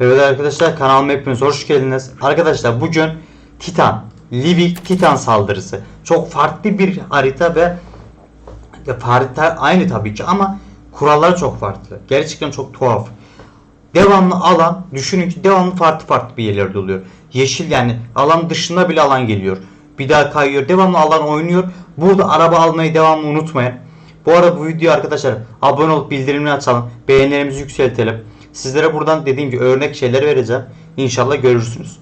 Evet arkadaşlar kanalıma hepiniz hoş geldiniz. Arkadaşlar bugün Titan, Livik Titan saldırısı. Çok farklı bir harita ve ya harita aynı tabii ki ama kuralları çok farklı. Gerçekten çok tuhaf. Devamlı alan, düşünün ki devamlı farklı farklı bir yerlerde oluyor. Yeşil yani alan dışında bile alan geliyor. Bir daha kayıyor. Devamlı alan oynuyor. Burada araba almayı devamlı unutmayın. Bu arada bu video arkadaşlar abone olup bildirimleri açalım. Beğenilerimizi yükseltelim. Sizlere buradan dediğim gibi örnek şeyler vereceğim. İnşallah görürsünüz.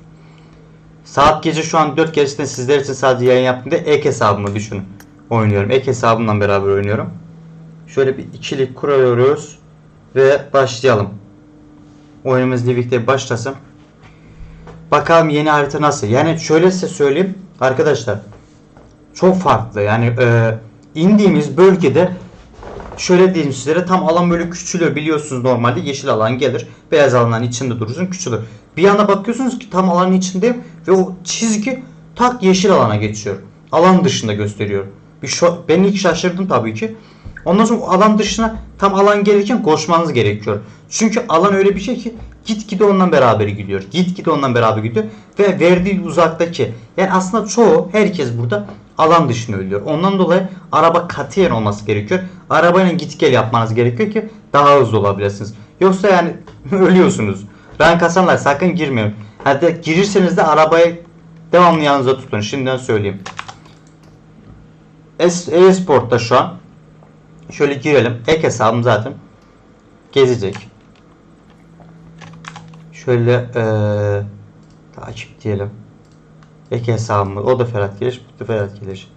Saat gece şu an 4 gerçekten sizler için sadece yayın yaptığımda ek hesabımı düşünün. Oynuyorum. Ek hesabımla beraber oynuyorum. Şöyle bir ikilik kuruyoruz. Ve başlayalım. Oyunumuz birlikte başlasın. Bakalım yeni harita nasıl? Yani şöyle size söyleyeyim arkadaşlar. Çok farklı. Yani e, indiğimiz bölgede şöyle diyeyim sizlere tam alan böyle küçülüyor biliyorsunuz normalde yeşil alan gelir beyaz alanın içinde durursun küçülür. Bir anda bakıyorsunuz ki tam alanın içindeyim ve o çizgi tak yeşil alana geçiyor. Alan dışında gösteriyor. Bir şo- ben ilk şaşırdım tabii ki. Ondan sonra alan dışına tam alan gelirken koşmanız gerekiyor. Çünkü alan öyle bir şey ki gitgide ondan beraber gidiyor. Gitgide ondan beraber gidiyor. Ve verdiği uzaktaki yani aslında çoğu herkes burada alan dışında ölüyor. Ondan dolayı araba katiyen olması gerekiyor. Arabayla git gel yapmanız gerekiyor ki daha hızlı olabilirsiniz. Yoksa yani ölüyorsunuz. Ben kasanlar sakın girmeyin. Hatta girirseniz de arabayı devamlı yanınıza tutun. Şimdiden söyleyeyim. Es- E-Sport'ta şu an şöyle girelim. Ek hesabım zaten gezecek. Şöyle eee takip diyelim. Ek hesabımı. O da Ferhat Geliş, bu da Ferhat Geliş.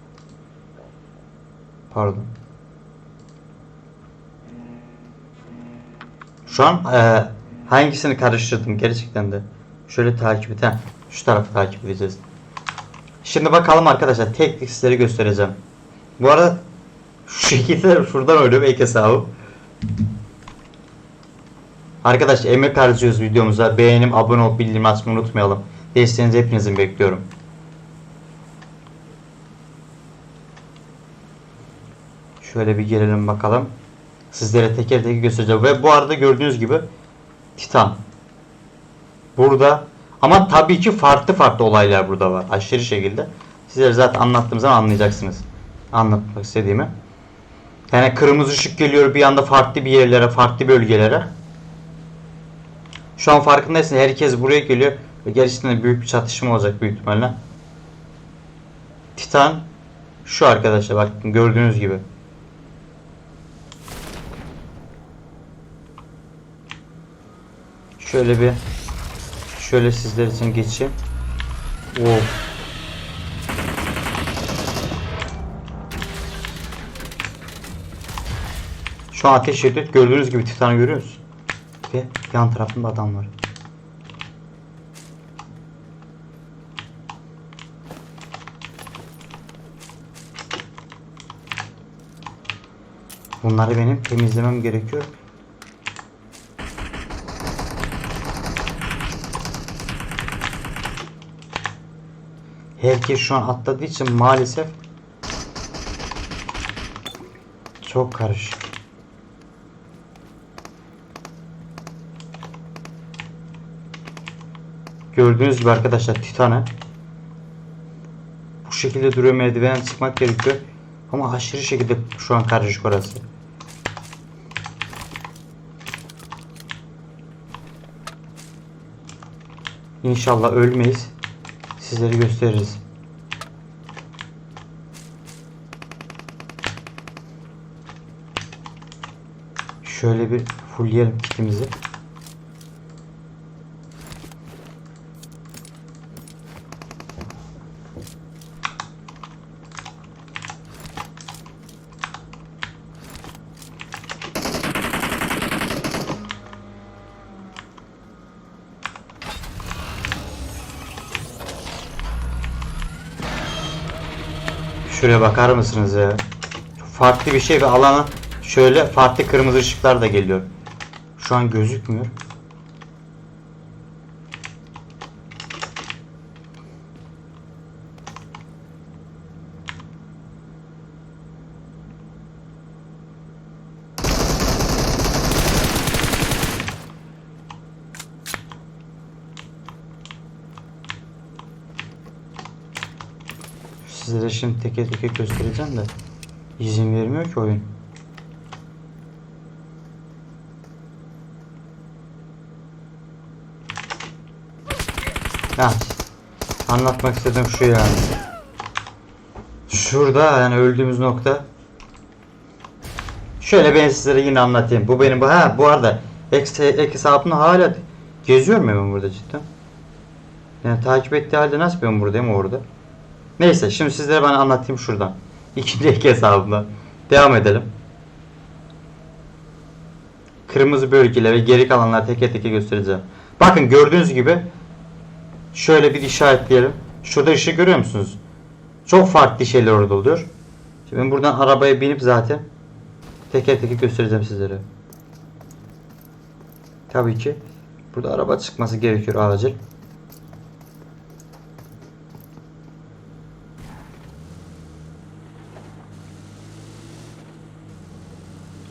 Pardon. Şu an eee, hangisini karıştırdım gerçekten de. Şöyle takip et. Şu tarafı takip edeceğiz. Şimdi bakalım arkadaşlar tek tek göstereceğim. Bu arada şu şekilde şuradan oynuyorum ek hesabı. Arkadaşlar emek harcıyoruz videomuza. Beğenim, abone olup bildirim açmayı unutmayalım. Desteğinizi hepinizin bekliyorum. Şöyle bir gelelim bakalım. Sizlere teker teker göstereceğim. Ve bu arada gördüğünüz gibi Titan. Burada ama tabii ki farklı farklı olaylar burada var. Aşırı şekilde. Sizlere zaten anlattığım zaman anlayacaksınız. Anlatmak istediğimi. Yani kırmızı ışık geliyor bir anda farklı bir yerlere, farklı bölgelere. Şu an farkındaysın herkes buraya geliyor ve gerçekten büyük bir çatışma olacak büyük ihtimalle. Titan şu arkadaşlar bakın gördüğünüz gibi. Şöyle bir şöyle sizler için geçeyim. Oo. Şu ateş ediyor. Gördüğünüz gibi Titan'ı görüyoruz. Ve yan tarafında adam var. Bunları benim temizlemem gerekiyor. Herkes şu an atladığı için maalesef çok karışık. Gördüğünüz gibi arkadaşlar Titan'ı bu şekilde duruyor merdiven çıkmak gerekiyor. Ama aşırı şekilde şu an karışık orası. İnşallah ölmeyiz. Sizlere gösteririz. Şöyle bir fullleyelim kitimizi. Şuraya bakar mısınız ya? Farklı bir şey ve alana şöyle farklı kırmızı ışıklar da geliyor. Şu an gözükmüyor. Sizlere şimdi teke teke göstereceğim de izin vermiyor ki oyun. Ha. Anlatmak istediğim şu yani. Şurada yani öldüğümüz nokta. Şöyle ben sizlere yine anlatayım. Bu benim bu ha bu arada ek, ek hala geziyor muyum ben burada cidden? Yani takip ettiği halde nasıl ben buradayım orada? Neyse şimdi sizlere ben anlatayım şuradan. İkinci ek hesabımdan. Devam edelim. Kırmızı bölgeler ve geri kalanlar teke teke göstereceğim. Bakın gördüğünüz gibi şöyle bir işaretleyelim. Şurada ışığı görüyor musunuz? Çok farklı şeyler orada oluyor. Şimdi ben buradan arabaya binip zaten teker teker göstereceğim sizlere. Tabii ki burada araba çıkması gerekiyor acil.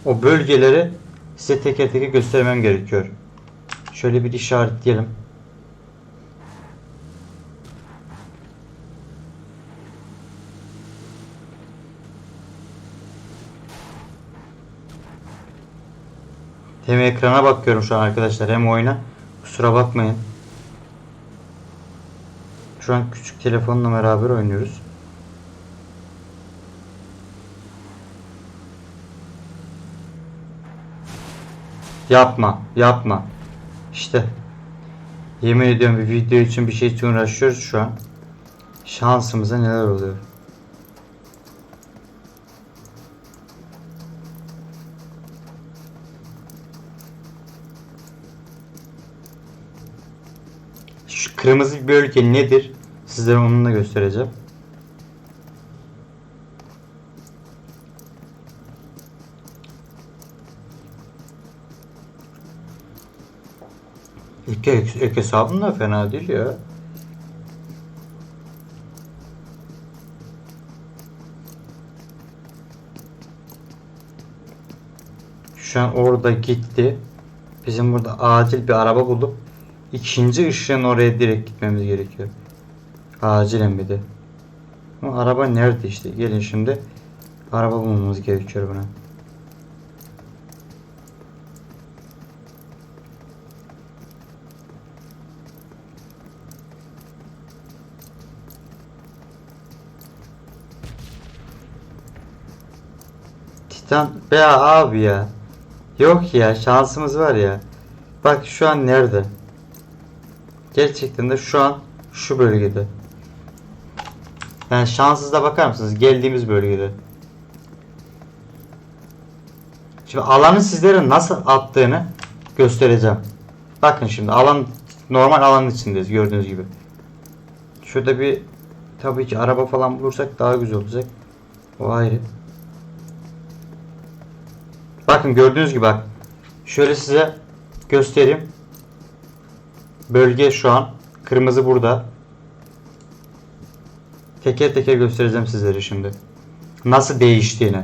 O bölgeleri size teker teker göstermem gerekiyor. Şöyle bir işaretleyelim. Hem ekrana bakıyorum şu an arkadaşlar hem oyuna. Kusura bakmayın. Şu an küçük telefonla beraber oynuyoruz. Yapma, yapma. İşte yemin ediyorum bir video için bir şey için uğraşıyoruz şu an. Şansımıza neler oluyor. Şu kırmızı bir bölge nedir? Sizlere onu da göstereceğim. İlk ek, ek hesabım da fena değil ya. Şu an orada gitti. Bizim burada acil bir araba bulup ikinci ışığın oraya direkt gitmemiz gerekiyor. Acilen bir de. Ama araba nerede işte? Gelin şimdi araba bulmamız gerekiyor buna. Titan be abi ya. Yok ya şansımız var ya. Bak şu an nerede? Gerçekten de şu an şu bölgede. Yani şanssızda bakar mısınız? Geldiğimiz bölgede. Şimdi alanı sizlere nasıl attığını göstereceğim. Bakın şimdi alan normal alanın içindeyiz gördüğünüz gibi. Şurada bir tabii ki araba falan bulursak daha güzel olacak. O ayrı. Bakın gördüğünüz gibi bak. Şöyle size göstereyim. Bölge şu an. Kırmızı burada. Teker teker göstereceğim sizlere şimdi. Nasıl değiştiğini.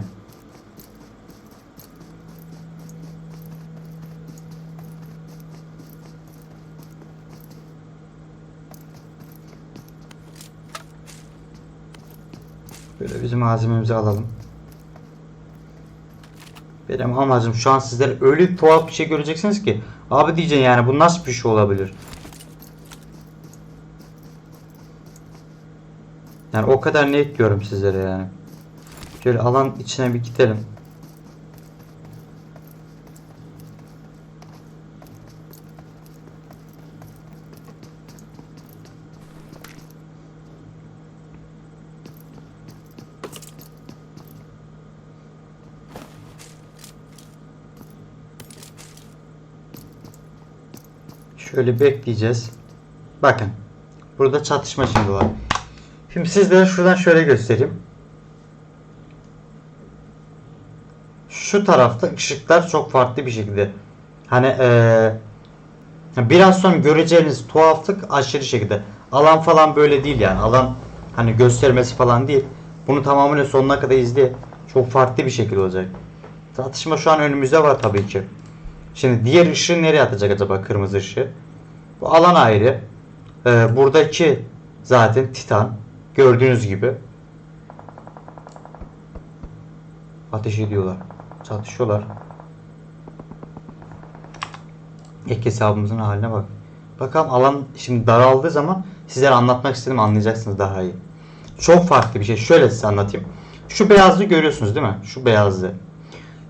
Böyle bizim malzememizi alalım. Benim amacım şu an sizler öyle tuhaf bir şey göreceksiniz ki abi diyeceksin yani bu nasıl bir şey olabilir? Yani o kadar net diyorum sizlere yani. Şöyle alan içine bir gidelim. Şöyle bekleyeceğiz. Bakın. Burada çatışma şimdi var. Şimdi sizlere şuradan şöyle göstereyim. Şu tarafta ışıklar çok farklı bir şekilde. Hani eee biraz sonra göreceğiniz tuhaflık aşırı şekilde. Alan falan böyle değil yani. Alan hani göstermesi falan değil. Bunu tamamen sonuna kadar izle. Çok farklı bir şekilde olacak. Tartışma şu an önümüzde var tabii ki. Şimdi diğer ışığı nereye atacak acaba kırmızı ışığı? Bu alan ayrı. Ee, buradaki zaten Titan gördüğünüz gibi Ateş ediyorlar. Çatışıyorlar. Ek hesabımızın haline bak. Bakalım alan şimdi daraldığı zaman sizlere anlatmak istedim anlayacaksınız daha iyi. Çok farklı bir şey. Şöyle size anlatayım. Şu beyazlığı görüyorsunuz değil mi? Şu beyazlığı.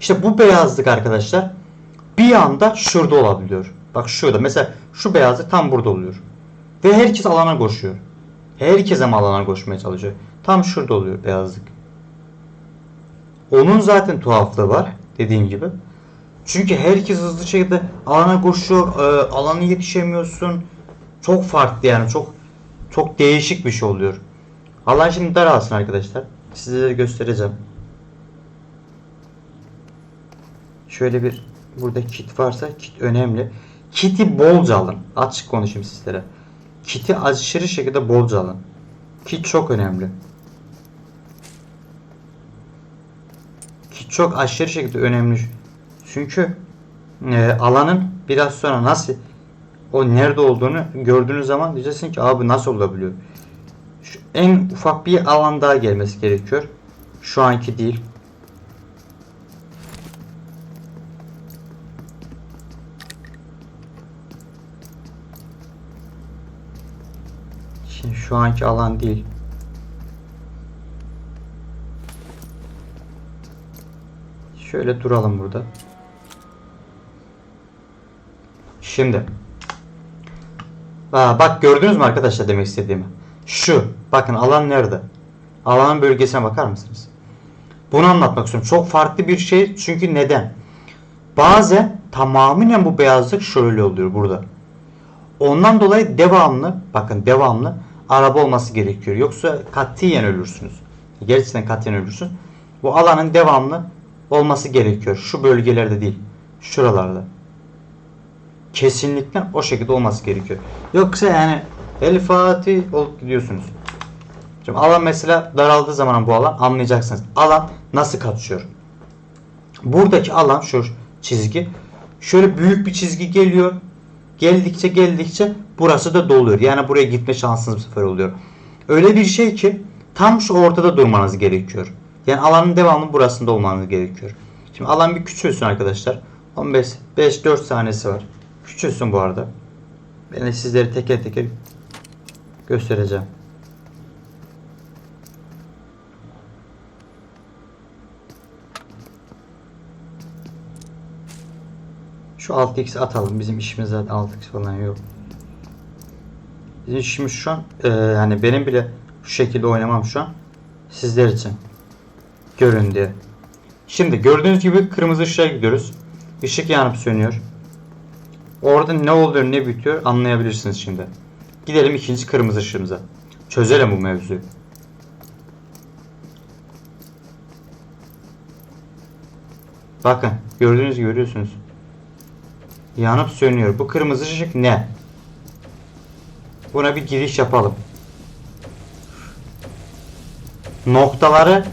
İşte bu beyazlık arkadaşlar bir anda şurada olabiliyor. Bak şurada. Mesela şu beyazlık tam burada oluyor. Ve herkes alana koşuyor. Herkes ama alana koşmaya çalışıyor. Tam şurada oluyor beyazlık. Onun zaten tuhaflığı var. Dediğim gibi. Çünkü herkes hızlı şekilde alana koşuyor. E, alana yetişemiyorsun. Çok farklı yani. Çok çok değişik bir şey oluyor. Alan şimdi daralsın arkadaşlar. Size göstereceğim. Şöyle bir burada kit varsa kit önemli. Kit'i bolca alın. Açık konuşayım sizlere. Kit'i aşırı şekilde bolca alın. Kit çok önemli. Kit çok aşırı şekilde önemli. Çünkü e, alanın biraz sonra nasıl o nerede olduğunu gördüğünüz zaman diyeceksin ki abi nasıl olabiliyor? Şu en ufak bir alan daha gelmesi gerekiyor. Şu anki değil. Şimdi şu anki alan değil. Şöyle duralım burada. Şimdi. Aa, bak gördünüz mü arkadaşlar demek istediğimi? Şu. Bakın alan nerede? Alanın bölgesine bakar mısınız? Bunu anlatmak istiyorum. Çok farklı bir şey. Çünkü neden? Bazen tamamen bu beyazlık şöyle oluyor burada. Ondan dolayı devamlı, bakın devamlı araba olması gerekiyor. Yoksa katiyen ölürsünüz. Gerçekten katiyen ölürsünüz. Bu alanın devamlı olması gerekiyor. Şu bölgelerde değil. Şuralarda. Kesinlikle o şekilde olması gerekiyor. Yoksa yani El Fatih olup gidiyorsunuz. Şimdi alan mesela daraldığı zaman bu alan anlayacaksınız. Alan nasıl kaçıyor? Buradaki alan şu çizgi. Şöyle büyük bir çizgi geliyor. Geldikçe geldikçe burası da doluyor. Yani buraya gitme şansınız bu sefer oluyor. Öyle bir şey ki tam şu ortada durmanız gerekiyor. Yani alanın devamlı burasında olmanız gerekiyor. Şimdi alan bir küçülsün arkadaşlar. 15 5 4 saniyesi var. Küçülsün bu arada. Ben de sizlere teker teker göstereceğim. Şu 6x atalım. Bizim işimiz zaten 6x falan yok. Bizim işimiz şu an e, yani benim bile şu şekilde oynamam şu an sizler için görün diye. Şimdi gördüğünüz gibi kırmızı ışığa gidiyoruz. Işık yanıp sönüyor. Orada ne oluyor ne bitiyor anlayabilirsiniz şimdi. Gidelim ikinci kırmızı ışığımıza. Çözelim bu mevzuyu. Bakın gördüğünüz gibi görüyorsunuz. Yanıp sönüyor. Bu kırmızı ışık ne? Buna bir giriş yapalım. Noktaları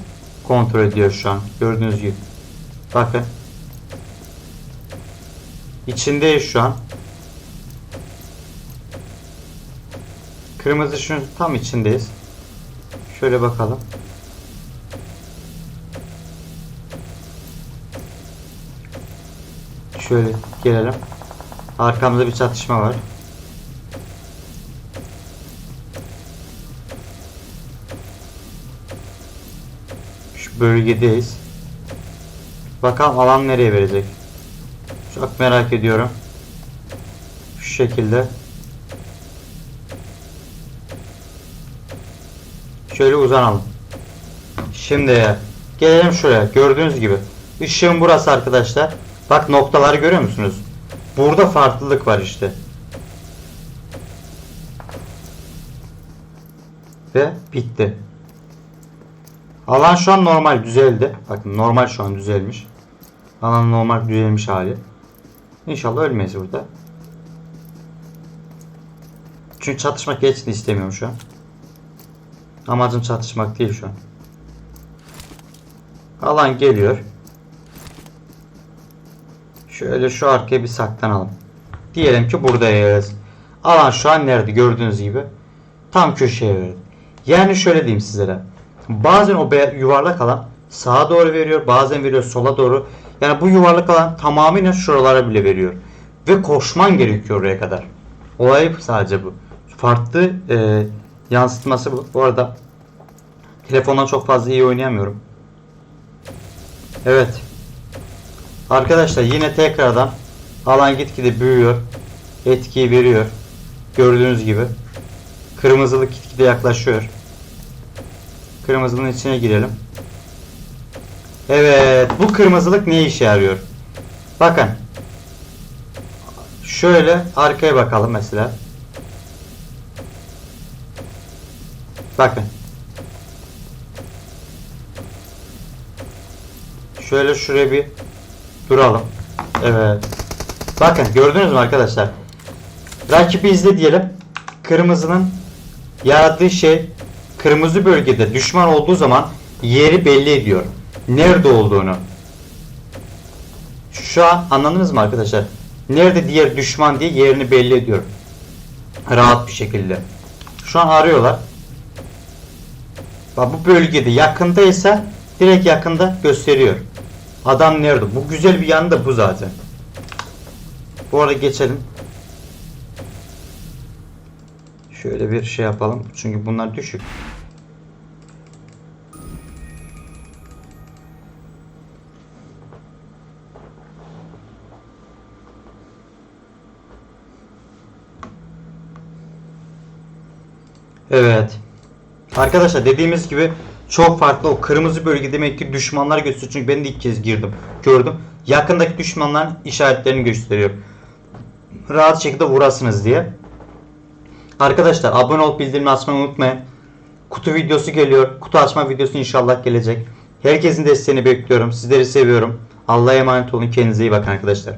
kontrol ediyor şu an. Gördüğünüz gibi. Bakın. İçindeyiz şu an. Kırmızı ışığın tam içindeyiz. Şöyle bakalım. Şöyle gelelim. Arkamızda bir çatışma var. Bölgedeyiz. Bakalım alan nereye verecek. Çok merak ediyorum. Şu şekilde. Şöyle uzanalım. Şimdi gelelim şuraya. Gördüğünüz gibi. Işığın burası arkadaşlar. Bak noktaları görüyor musunuz? Burada farklılık var işte. Ve bitti. Alan şu an normal düzeldi. Bakın normal şu an düzelmiş. Alan normal düzelmiş hali. İnşallah ölmeyiz burada. Çünkü çatışmak geçti istemiyorum şu an. Amacım çatışmak değil şu an. Alan geliyor. Şöyle şu arkaya bir saklanalım. Diyelim ki buradayız. Alan şu an nerede gördüğünüz gibi. Tam köşeye verdi. Yani şöyle diyeyim sizlere. Bazen o yuvarlak alan sağa doğru veriyor, bazen veriyor sola doğru. Yani bu yuvarlak alan tamamıyla şuralara bile veriyor. Ve koşman gerekiyor oraya kadar. Olay sadece bu. Farklı e, yansıtması bu. Bu arada telefondan çok fazla iyi oynayamıyorum. Evet. Arkadaşlar yine tekrardan alan gitgide büyüyor. Etkiyi veriyor. Gördüğünüz gibi. Kırmızılık gitgide yaklaşıyor. Kırmızının içine girelim. Evet. Bu kırmızılık ne işe yarıyor? Bakın. Şöyle arkaya bakalım mesela. Bakın. Şöyle şuraya bir duralım. Evet. Bakın gördünüz mü arkadaşlar? Rakibi izle diyelim. Kırmızının yaradığı şey kırmızı bölgede düşman olduğu zaman yeri belli ediyor. Nerede olduğunu. Şu an anladınız mı arkadaşlar? Nerede diğer düşman diye yerini belli ediyor. Rahat bir şekilde. Şu an arıyorlar. Bak bu bölgede yakındaysa direkt yakında gösteriyor. Adam nerede? Bu güzel bir yanı da bu zaten. Bu arada geçelim. Şöyle bir şey yapalım. Çünkü bunlar düşük. Evet. Arkadaşlar dediğimiz gibi çok farklı o kırmızı bölge demek ki düşmanlar gösteriyor. Çünkü ben de ilk kez girdim. Gördüm. Yakındaki düşmanların işaretlerini gösteriyor. Rahat şekilde vurasınız diye. Arkadaşlar abone olup bildirimleri açmayı unutmayın. Kutu videosu geliyor. Kutu açma videosu inşallah gelecek. Herkesin desteğini bekliyorum. Sizleri seviyorum. Allah'a emanet olun. Kendinize iyi bakın arkadaşlar.